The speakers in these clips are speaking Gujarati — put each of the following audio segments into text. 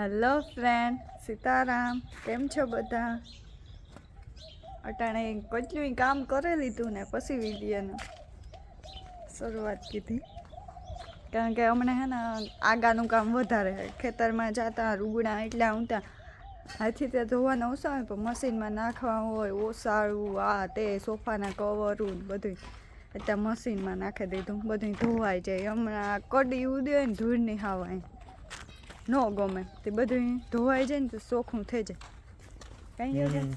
હેલો ફ્રેન્ડ, સીતારામ, કેમ છો બધા? અટાણે કેટલું કામ કરી લીધું ને પછી વિડીયોનું શરૂઆત કીધી. કારણ કે હમણાં હે ને આગાનું કામ વધારે ખેતરમાં જતા, રૂગણા એટલા ઊંટા હાથથી તે ધોવાના ઓછા હોય, પણ મશીનમાં નાખવા હોય ઓસાળવું આ તે, સોફાના કવરું બધું એટલે મશીનમાં નાખી દીધું બધું ધોવાઈ જાય. હમણાં કડી ઉદે ને ધૂળની હવા ન ગમે. તે બધું ધોવાઈ જાય ને તો ચોખ્ખું થઈ જાય. કઈ હમ.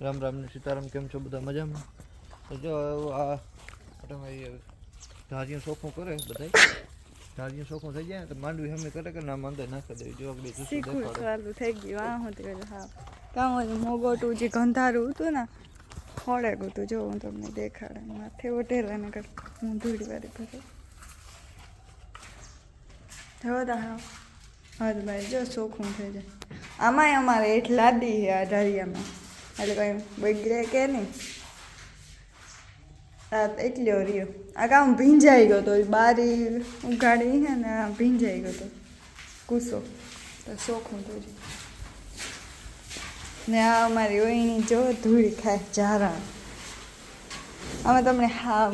રામ રામ ને સીતારામ કેમ છો બધા મજામાં? તો જો આ ધારિયું ચોખ્ખું કરે બધા ધાર્યું ચોખ્ખું થઈ જાય ને તો માંડવી હમે કરે કે ના માંડે નાખી દેવી? જો જુસ્સું શીખવું ચાલુ થઈ ગયું. આ હું તે હા. કામ હોય મોગોટું જે ગંધારું હતું ને ખોળે હતું. જો હું તમને દેખાડે. માથે ઓઢેલા ને કર હું ધૂળી વાળી ભરે. જો તા હા. હા તો ભાઈ જો ચોખ્ખું થઈ જાય આમાંય અમારે એઠ લાદી છે આ ઢારિયામાં એટલે કંઈ બગડે કે નહીં. રાત એટલો રહ્યો. આ કામ ભીંજાઈ ગયો તો બારી ઉઘાડી છે ને આ ભીંજાઈ ગયો તો. કૂસો તો ચોખ્ખું થઈ જાય ને આ અમારી ઓઈની જો ધૂળી ખાય જારા આમાં તમને હા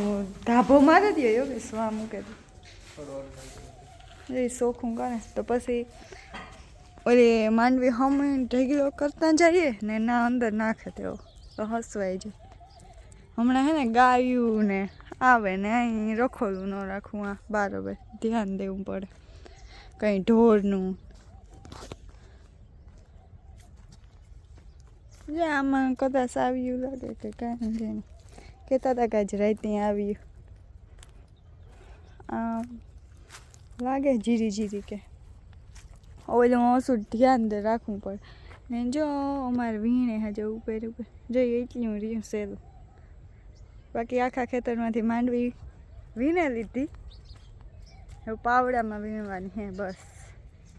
ધાબો મારી દો યો કે સ્વા મૂકે એ શોખું કરે તો પછી ઓલી માંડવી હમ ઢગલો કરતા જઈએ ને ના અંદર નાખે તેઓ. તો હસવાઈ જાય. હમણાં હે ને ગાયું ને આવે ને અહીં રખોલું ન રાખવું આ બરાબર. ધ્યાન દેવું પડે. કંઈ ઢોરનું. જે આમાં કદાચ આવ્યું લાગે કે કાંઈ નહીં. કહેતા હતા કે આજ રાતે આવ્યું. આ લાગે જીરી જીરી કે. ઓલું ઓછું ધ્યાન રાખવું પડે. ને જો અમારે વીણે હજે ઉપર ઉપર એટલી હું રહ્યું સેલું બાકી આખા ખેતરમાંથી માંડવી વીણે લીધી. હવે પાવડામાં વીણવાની હે બસ.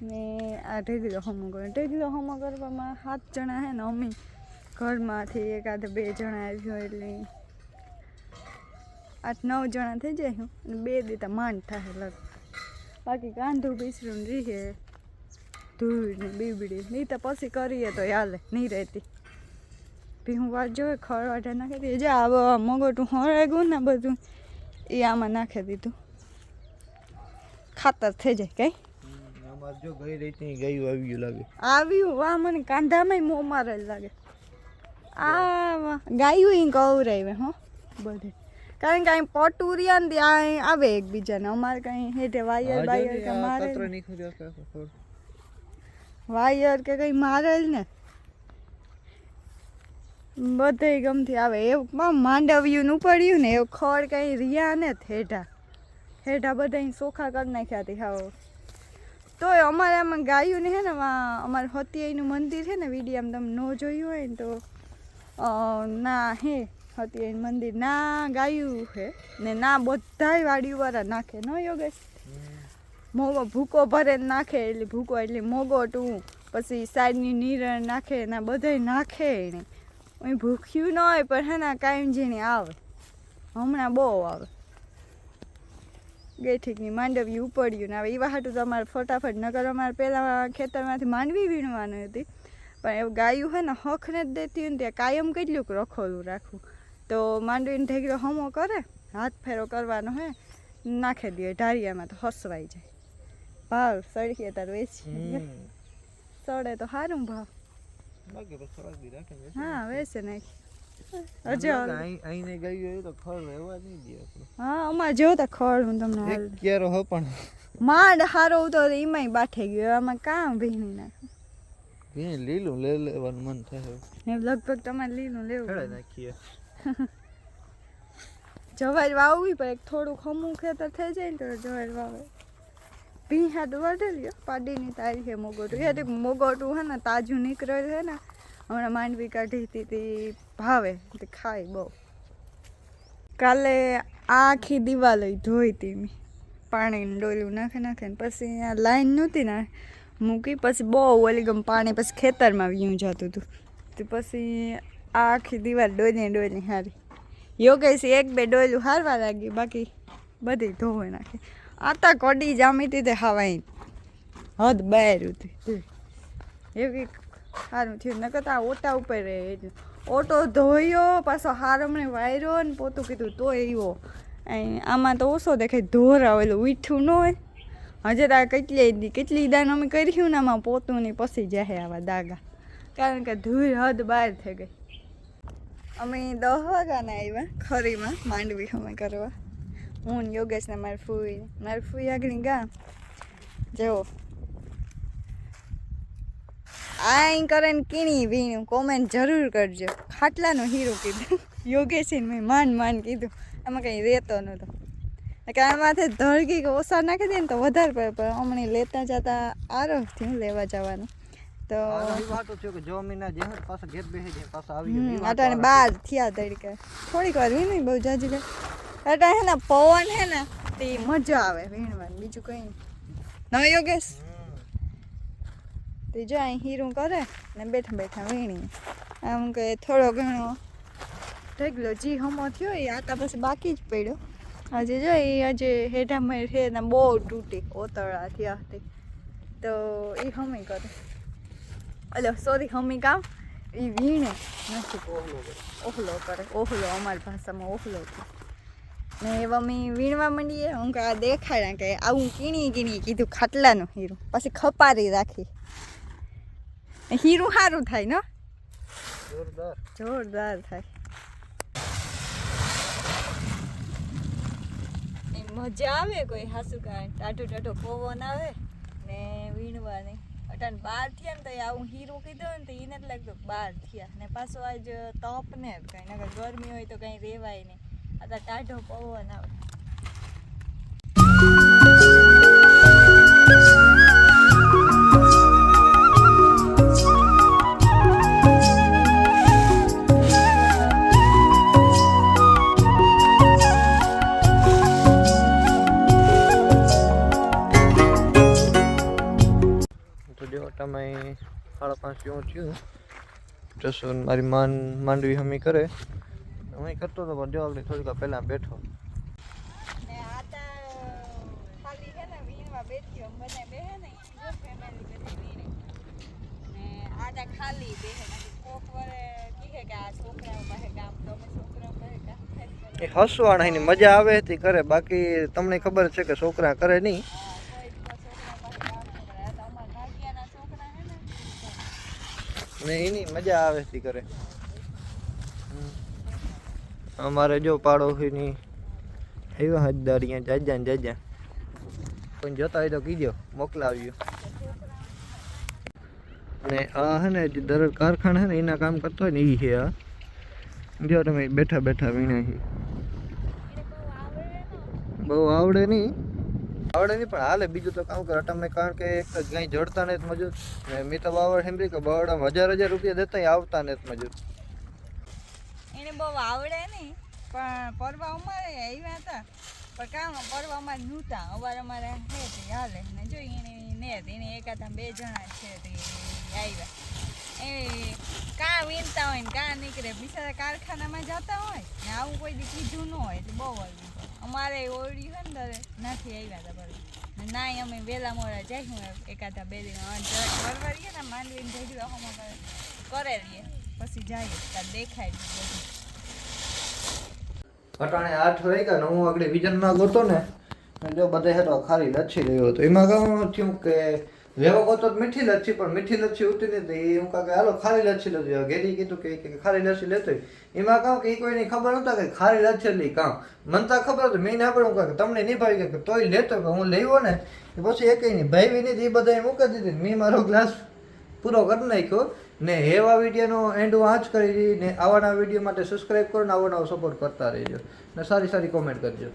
ને આ ઢેગલો હમો કરે ઢેગલો હમો કરવામાં સાત જણા હે ને અમી ઘરમાંથી એકાદ બે જણા આવ્યો એટલે આઠ નવ જણા થઈ જાય હું. અને બે દીતા માંડ થાય લગ બાકી કાંધું બીસરું રીહે ધૂળ ને બીબડી નહીં તો પછી કરીએ તો હાલે નહીં રહેતી. ભીહું વાત જોવે ખરવાટા નાખી દઈએ જે આ મગોટું હળાગ્યું ને બધું. એ આમાં નાખી દીધું. ખાતર થઈ જાય કઈ. જો ગઈ રીતની ગાયું આવી ગયું લાગે. આવ્યું વાહ મને કાંધામાં મો મારેલ લાગે. આ ગાયું કવરાવે હો બધે. કારણ કે અહીં પટુરિયા ને ત્યાં આવે એકબીજાને. અમારે કઈ હેઠે વાયર વાયર કે મારે. વાયર કે કઈ મારેલ ને. બધે ગમથી આવે. એવું માંડવ્યું નું પડ્યું ને એવું ખડ કઈ રિયા ને હેઠા. હેઠા બધા ચોખા કરી નાખ્યા હતી હાવ. તોય અમારે આમાં ગાયું ને હે ને અમારે હતિયાઈનું મંદિર છે ને વિડીયામાં તમે ન જોયું હોય ને તો ના હે. હતિયાઈનું મંદિર. ના, ગાયું છે ને ના, બધાય વાડીવાળા નાખે. ન યોગેશ મોગો ભૂકો ભરે નાખે. એટલે ભૂકો એટલે મોગોટું. પછી સાઈડની નીરણ નાખે ને બધાય નાખે એને. અહીં ભૂખ્યું ન હોય, પણ હે ને કાયમ જેને આવે. હમણાં બહુ આવે. ગેઠીકની માંડવી ઉપડ્યું ને હવે એવા હાટું તો અમારે ફટાફટ, નકર અમારે પહેલાં ખેતરમાંથી માંડવી વીણવાની હતી. પણ એવું ગાયું હોય ને હખને જ દેતી હોય ને ત્યાં કાયમ કેટલુંક રખોલું રાખવું. તો માંડવીને ઢેગલો હમો કરે હાથ ફેરો કરવાનો હે નાખી દે ઢારિયામાં તો હસવાઈ જાય. ભાવ સળખીએ તાર વેચી સડે તો સારું ભાવ. હા વેચે નાખી માંડ હારો તો એમાંય બાઠે ગયો આમાં કામ ભીની નાખે. ભીણ લીલું લઈ લેવાનું મન થાય લગભગ તમારે લીલું લેવું નાખીએ. જવાર વાવવી પણ એક થોડું ખમું ખેતર થઈ જાય ને તો જવાર વાવે. ભી હાથ વધેલી પાડીની તારીખે મોગોટું. એ મોગોટું હે ને, તાજું નીકળેલ છે ને, હમણાં માંડવી કાઢી હતી ભાવે, તે ખાય બહુ. કાલે આખી દિવાલ ધોઈ હતી મેં. પાણીનું ડોલું નાખે નાખે ને પછી અહીંયા લાઈન નહોતી ને મૂકી, પછી બહુ ઓલી ગમ પાણી, પછી ખેતરમાં વ્યું જતું હતું. તે પછી આખી દિવાલ ડોલી ડોલી હારી. યોગેશ એક બે ડોલું હારવા લાગી, બાકી બધી ધોવાઈ નાખી. આ તો કડી જામી હતી તે હવાઈ હદ બહાર હતી એવી સારું થયું. નકર આ ઓટા ઉપર રહે એટલે ઓટો ધોયો, પાછો હારમણે વાયરો ને પોતું કીધું તો એવો આમાં તો ઓછો દેખાય. ધોર આવેલું ઉઠ્યું ન હોય. હજે આ કેટલી કેટલી દાન અમે કર્યું ને આમાં પોતું ને પસી જાય આવા દાગા. કારણ કે ધૂળ હદ બહાર થઈ ગઈ. અમે દસ વાગ્યાના આવ્યા, ખરીમાં, માંડવી અમે કરવા. હું ને યોગેશ ને મારી ફૂઈ મારી ફૂઈ આગળ ગામ જેવો આ અહીં કરે ને કીણી વીણું કોમેન્ટ જરૂર કરજો. ખાટલાનો હીરો કીધું. યોગેશે મેં માંડ માંડ કીધું. એમાં કંઈ રહેતો નહોતો. કે આમાંથી ધળગી ઓસાર ઓસા નાખી દે ને તો વધારે પડે, પણ હમણાં લેતા જતા આરો થયું લેવા જવાનું. તો વાતો થયો કે જો જે પાછા ઘેર બેસી જાય પાછા આવી જાય. ઈ હમ, વાતો અટાણે બાર થયા તરીકે. થોડીક વાર વીણી બહુ જાજી લે. અટાણે હે ને પવન હે ને તે મજા આવે વીણવાની. બીજું કંઈ નહીં. ન યોગેશ? તે જો અહીં હીરું કરે ને બેઠા બેઠા વીણી આમ કે થોડો ઘણો ઢગલો જી હમો થયો એ આતા પછી બાકી જ પડ્યો. આજે જો એ આજે હેઠા મેં છે ને બહુ તૂટી ઓતળા થયા હતી તો એ હમે કરે. અલો સોરી હમી કામ. એ વીણે. નથી ઓહલો કરે. ઓહલો કરે. ઓહલો અમારી ભાષામાં ઓહલો કે ને એવા મેં વીણવા માંડીએ. હું કે આ દેખાડ્યા કે આવું કીણી કીણી કીધું ખાટલાનું હીરું. પછી ખપારી રાખી. હીરું સારું થાય ને? જોરદાર. જોરદાર થાય. એ મજા આવે કોઈ હાસુ કાંઈ. ટાટો ટાટો પવન આવે ને વીણવાની. અટાણ બાર થયા ને તો આવું હીરું કીધું ને તો એને જ લાગતું બહાર થયા. ને પાછો આજ તપ ને કંઈ ગરમી હોય તો કંઈ રહેવાય નહીં. આ તો ટાઢો પવન આવે. જેવું થયું જસુન મારી માન માંડવી હમી કરે. હું કરતો હતો પણ જો આગળ થોડીક પહેલાં બેઠો. ખાલી હસવાના એની મજા આવે તે કરે. બાકી તમને ખબર છે કે છોકરા કરે નહીં હા, કોઈ દિવસ છોકરાઓ પાસે કામ ન કરે. આ તો અમારા ભાગ્યાના છોકરા હે ને ઈ કરે. ને એની મજા આવે તે કરે. અમારે જો પાડોશીની એવા હજદાર અહીંયા જાજા ને જાજા. પણ જોતા હોય તો કીજો મોકલાવ્યો અને આ હે ને દર કારખાના હે ને, એના કામ કરતો હોય ને એ છે આ. જો તમે બેઠા બેઠા વીણા છે બહુ આવડે નહીં. આવડે નહીં, પણ હાલે. બીજું તો કામ કરે. તમે કારણ કે એક ક્યાંય જડતા નથી મજૂર. ને મેં તો બાવળ સાંભળી કે બાવળામાં હજાર હજાર રૂપિયા દેતા આવતા નથી મજૂર. એને બહુ આવડે નહીં, પણ પરવા અમારે આવ્યા હતા. પણ કામ પરવા અમારે નહોતા. અવાર અમારે હે તે હાલે. ને જો એને ને એને એકાદા બે જણા છે તે આવ્યા. એ કાં વીણતા હોય ને કાં નીકળે. બિચારા કારખાનામાં જતા હોય ને આવું કોઈ કીધું ન હોય બહુ પડે અમારે ઓરડી હોય ને તારે નથી આવ્યા હતા ને નાય અમે વહેલા મોડા જઈશું, એકાદા બે દિન જરાક ને, માંડવીને જઈ હમો કરે કરે રહીએ, પછી જઈએ ત્યાં દેખાય અટાણે આઠ વાગ્યા ને હું આગળ વિજનમાં ગોતો ને ને જો બધે હતો ખાલી લચી રહ્યો હતો. એમાં કહું થયું કે ગયો તો મીઠી લચ્છી, પણ મીઠી લચ્છી ઉઠી નથી એ હું કાકે હાલો, ખારી લચ્છી લેતો ઘેરી કીધું કે ખારી લચ્છી લેતો. એમાં કહું કે એ કોઈને ખબર નહોતા કે ખારી લચ્છી લઈ કામ. મને તો ખબર હતી, મેં ના પડે, હું તમને નહીં ભાવી કે તોય લેતો કે હું લેવો ને. પછી એકેય નહીં ભાઈ નહીં એ બધાએ મૂકી દીધી. મેં મારો ગ્લાસ પૂરો કરી નાખ્યો ને એવા વિડીયોનો એન્ડ હું આ જ કરી ને આવાના વીડિયો માટે સબસ્ક્રાઈબ કરો ને આવો નવો સપોર્ટ કરતા રહેજો. ને સારી સારી કોમેન્ટ કરજો.